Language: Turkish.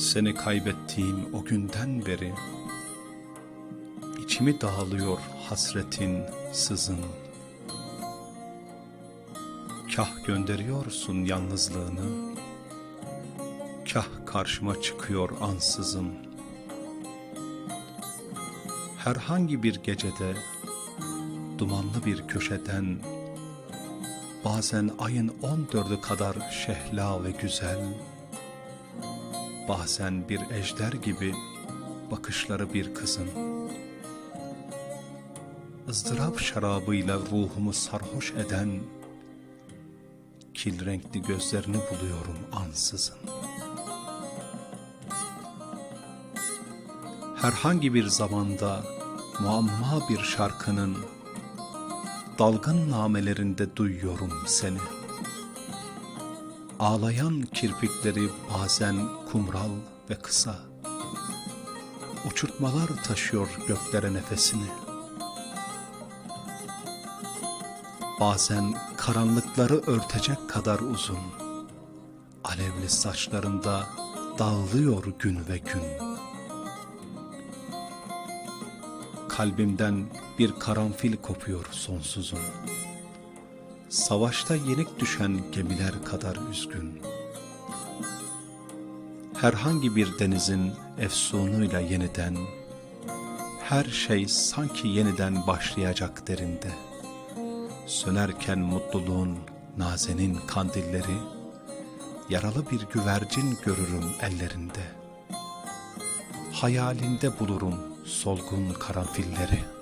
Seni kaybettiğim o günden beri içimi dağılıyor hasretin, sızın. Kah gönderiyorsun yalnızlığını, kah karşıma çıkıyor ansızın. Herhangi bir gecede, dumanlı bir köşeden, bazen ayın on dördü kadar şehla ve güzel, bazen bir ejder gibi bakışları bir kızın. ızdırap şarabıyla ruhumu sarhoş eden kil renkli gözlerini buluyorum ansızın. Herhangi bir zamanda muamma bir şarkının dalgın namelerinde duyuyorum seni. Ağlayan kirpikleri bazen kumral ve kısa. Uçurtmalar taşıyor göklere nefesini. Bazen karanlıkları örtecek kadar uzun. Alevli saçlarında dağılıyor gün ve gün. Kalbimden bir karanfil kopuyor sonsuzun. Savaşta yenik düşen gemiler kadar üzgün. Herhangi bir denizin efsunuyla yeniden, her şey sanki yeniden başlayacak derinde. Sönerken mutluluğun nazenin kandilleri, yaralı bir güvercin görürüm ellerinde. Hayalinde bulurum solgun karanfilleri.